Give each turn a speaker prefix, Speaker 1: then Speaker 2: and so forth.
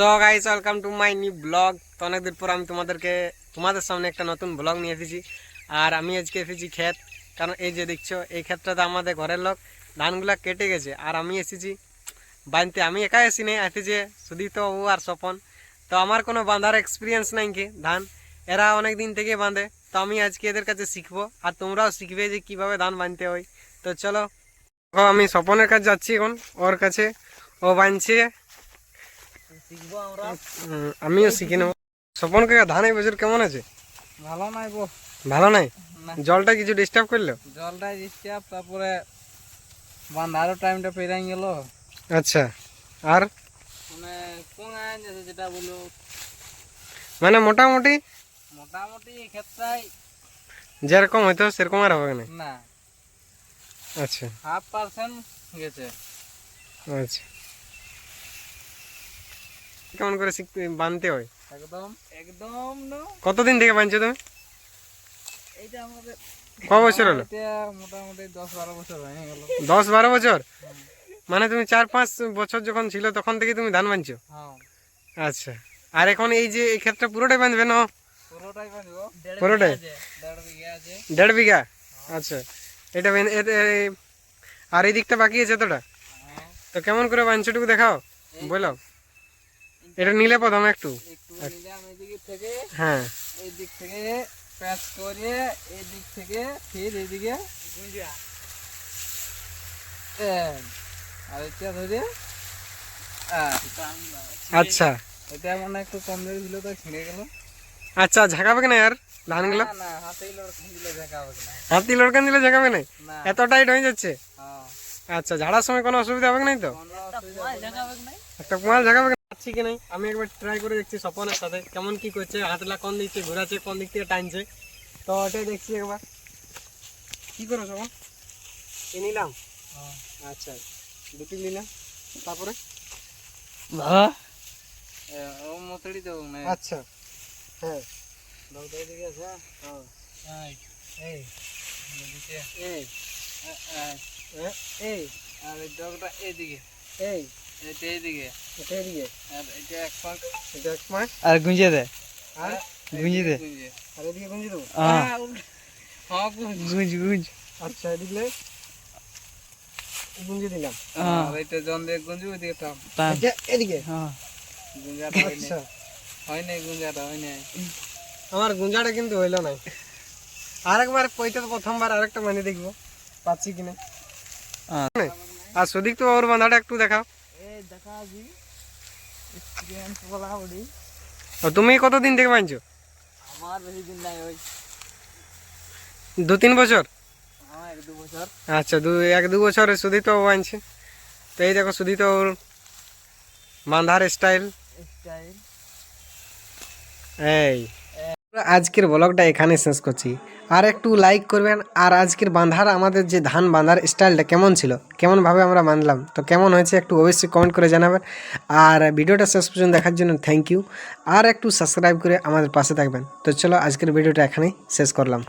Speaker 1: So guys welcome to my new blog তো অনেকদিন পর আমি তোমাদেরকে তোমাদের সামনে একটা নতুন ব্লগ নিয়ে এসেছি। আর আমি আজকে এসেছি ক্ষেত। কারণ এই যে দেখছ এই ক্ষেতটাতে আমাদের ঘরের লোক ধানগুলা কেটে গেছে। আর আমি এসেছি বাঁধতে আমি একা এসি নেই এসেছে শুধু তো ও আর স্বপন। তো আমার কোনো বাঁধার এক্সপিরিয়েন্স নাই কি ধান। এরা অনেক দিন থেকে বাঁধে। তো আমি আজকে এদের কাছে শিখব। আর তোমরাও শিখবে যে কীভাবে ধান বাঁধতে হয়। তো চলো আমি স্বপনের কাছে যাচ্ছি এখন ওর কাছে। ও উম, আমিও শিখে নেব। স্বপন কাকা ধান এই বছর কেমন আছে?
Speaker 2: ভালো নাই গো।
Speaker 1: ভালো নাই? জলটা কিছু ডিস্টার্ব করল?
Speaker 2: জলটা ডিস্টার্ব তারপরে বান্ধারও টাইমটা পেরিয়ে গেল।
Speaker 1: আচ্ছা আর?
Speaker 2: মানে কোন আইন আছে যেটা বলো?
Speaker 1: মানে মোটামুটি?
Speaker 2: মোটামুটি এই ক্ষেত্রায়
Speaker 1: যেরকম হয়তো সেরকম আর হবে না।
Speaker 2: না।
Speaker 1: আচ্ছা।
Speaker 2: হাফ পার্সেন্ট গেছে।
Speaker 1: আচ্ছা। কেমন করে বানতে হয়?
Speaker 2: একদম একদম না।
Speaker 1: কতদিন থেকে বানছো তুমি?
Speaker 2: এইটা আমাদের
Speaker 1: ক বছর হলো?
Speaker 2: এটা মোটামুটি দশ বারো বছর হয়ে গেল।
Speaker 1: দশ বারো বছর? মানে তুমি চার পাঁচ বছর যখন ছিল তখন থেকে তুমি ধান বানছো?
Speaker 2: হ্যাঁ।
Speaker 1: আচ্ছা। আর এখন এই যে এই ক্ষেত্রে পুরোটাই বাঁধবে না?
Speaker 2: পুরোটাই দেড় বিঘা আছে।
Speaker 1: দেড় বিঘা আচ্ছা। এটা আর এই দিকটা বাকি আছে তোটা
Speaker 2: হ্যাঁ।
Speaker 1: তো কেমন করে বাঞ্ছটুকু দেখাও। বলো। এটা নিলে প্রথমে একটু।
Speaker 2: একটু নিলাম থেকে
Speaker 1: হ্যাঁ।
Speaker 2: এই দিক থেকে প্যাচ করে এই দিক থেকে ফির এইদিকে আর এটা ধরে
Speaker 1: আচ্ছা।
Speaker 2: এটা মানে একটু কম ধরে ছিল তো ছিঁড়ে গেল।
Speaker 1: আচ্ছা ঝাঁকাবে না আর ধানগুলো? হাতি লড়কান দিলে ঝাঁকাবে না। এত টাইট হয়ে যাচ্ছে?
Speaker 2: হ্যাঁ।
Speaker 1: আচ্ছা ঝাড়ার সময় কোনো অসুবিধা হবে না তো। একটা কুমাল ঝাঁকাবে পাচ্ছি কি নাই? আমি একবার ট্রাই করে দেখছি স্বপনের সাথে কেমন কি করছে হাতলা কোন দিক থেকে ঘোরাচ্ছে কোন দিক থেকে টানছে। তো ওটাই দেখছি একবার। কি করো স্বপন? এ নিলাম।
Speaker 2: হ্যাঁ।
Speaker 1: আচ্ছা দুটি নিলাম তারপরে?
Speaker 2: ও মতড়ি দেবো না।
Speaker 1: আচ্ছা। হ্যাঁ।
Speaker 2: দিকে আছে
Speaker 1: হ্যাঁ।
Speaker 2: এই এই
Speaker 1: এই
Speaker 2: আর এই ডগটা এইদিকে
Speaker 1: এই।
Speaker 2: এটা এইদিকে।
Speaker 1: এটা এদিকে
Speaker 2: আর এটা এক পাক
Speaker 1: এটা এক মাস
Speaker 2: আর গুঁজে দে।
Speaker 1: আর?
Speaker 2: গুঁজে দে।
Speaker 1: আর এদিকে গুঞ্জি দেবো?
Speaker 2: হ্যাঁ গুঁজ। গুঁজ
Speaker 1: আচ্ছা এদিকে গুঞ্জি দিলাম।
Speaker 2: আর এটা জন দিয়ে গুঁজু ওইদিকে টান
Speaker 1: এটা এদিকে।
Speaker 2: গুঁজাটা হয়
Speaker 1: আচ্ছা।
Speaker 2: হয় নাই গুঁজাটা হয় নাই।
Speaker 1: আমার গুঞ্জাটা কিন্তু হইল নাই। আরেকবার পইতে তো প্রথমবার আরেকটা মানে দেখব। পাচ্ছি কিনা? আর সুদীক তো ওর বাঁধাটা একটু দেখাও। তুমি কতদিন থেকে বাঁধছো
Speaker 2: আমার বেশি দিন নাই ওই।
Speaker 1: দু তিন বছর?
Speaker 2: আমার এক দু বছর।
Speaker 1: আচ্ছা দু এক দু বছরে সুদি তো বাঁধছে তো এই দেখো সুদি তো ওর বাঁধার স্টাইল
Speaker 2: স্টাইল
Speaker 1: এই। আজকের ব্লগটা এখানে শেষ করছি। আর একটু লাইক করবেন। আর আজকের বাঁধার আমাদের যে ধান বাঁধার স্টাইলটা কেমন ছিল? কেমনভাবে আমরা বাঁধলাম? তো কেমন হয়েছে একটু অবশ্যই কমেন্ট করে জানাবেন। আর ভিডিওটা শেষ পর্যন্ত দেখার জন্য থ্যাংক ইউ আর একটু সাবস্ক্রাইব করে আমাদের পাশে থাকবেন। তো চলো আজকের ভিডিওটা এখানেই শেষ করলাম।